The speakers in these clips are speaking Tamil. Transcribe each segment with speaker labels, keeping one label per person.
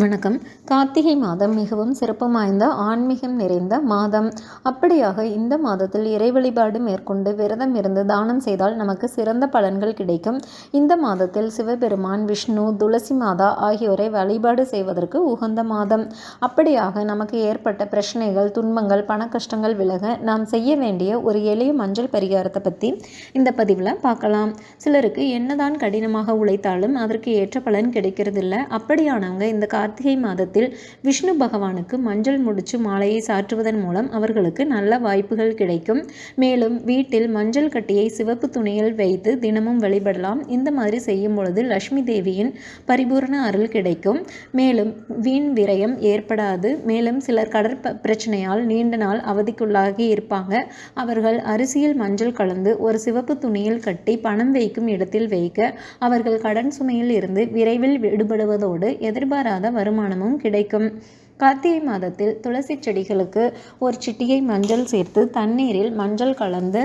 Speaker 1: வணக்கம். கார்த்திகை மாதம் மிகவும் சிறப்பம் வாய்ந்த ஆன்மீகம் நிறைந்த மாதம். அப்படியாக இந்த மாதத்தில் இறை வழிபாடு மேற்கொண்டு விரதம் இருந்து தானம் செய்தால் நமக்கு சிறந்த பலன்கள் கிடைக்கும். இந்த மாதத்தில் சிவபெருமான் விஷ்ணு துளசி மாதா ஆகியோரை வழிபாடு செய்வதற்கு உகந்த மாதம். அப்படியாக நமக்கு ஏற்பட்ட பிரச்சனைகள் துன்பங்கள் பண கஷ்டங்கள் விலக நாம் செய்ய வேண்டிய ஒரு எளிய மஞ்சள் பரிகாரத்தை பற்றி இந்த பதிவில் பார்க்கலாம். சிலருக்கு என்னதான் கடினமாக உழைத்தாலும் அதற்கு ஏற்ற பலன் கிடைக்கிறதில்ல. அப்படியானவங்க இந்த கார்த்திகை மாதத்தில் விஷ்ணு பகவானுக்கு மஞ்சள் முடிச்சு மாலையை சாற்றுவதன் மூலம் அவர்களுக்கு நல்ல வாய்ப்புகள் கிடைக்கும். மேலும் வீட்டில் மஞ்சள் கட்டியை சிவப்பு துணியில் வைத்து தினமும் வழிபடலாம். இந்த மாதிரி செய்யும் பொழுது லட்சுமி தேவியின் பரிபூர்ண அருள் கிடைக்கும். மேலும் வீண் விரயம் ஏற்படாது. மேலும் சிலர் கடற்ப பிரச்சனையால் நீண்ட நாள் அவதிக்குள்ளாகி இருப்பாங்க. அவர்கள் அரிசியில் மஞ்சள் கலந்து ஒரு சிவப்பு துணியில் கட்டி பணம் வைக்கும் இடத்தில் வைக்க அவர்கள் கடன் சுமையில் இருந்து விரைவில் விடுபடுவதோடு எதிர்பாராத வருமானமும் கிடைக்கும். கார்த்திகை மாதத்தில் துளசி செடிகளுக்கு ஒரு சிட்டிகை மஞ்சள் சேர்த்து தண்ணீரில் மஞ்சள் கலந்து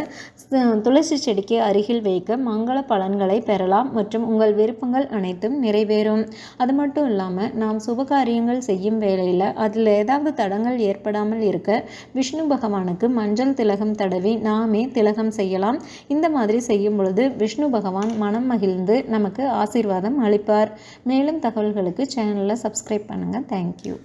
Speaker 1: துளசி செடிக்கு அருகில் வைக்க மங்கள பலன்களை பெறலாம் மற்றும் உங்கள் விருப்பங்கள் அனைத்தும் நிறைவேறும். அது மட்டும் இல்லாமல் நாம் சுபகாரியங்கள் செய்யும் வேளையில் அதில் ஏதாவது தடங்கள் ஏற்படாமல் இருக்க விஷ்ணு பகவானுக்கு மஞ்சள் திலகம் தடவி நாமே திலகம் செய்யலாம். இந்த மாதிரி செய்யும் பொழுது விஷ்ணு பகவான் மனம் மகிழ்ந்து நமக்கு ஆசீர்வாதம் அளிப்பார். மேலும் தகவல்களுக்கு சேனலில் சப்ஸ்கிரைப் பண்ணுங்கள் தேங்க்யூ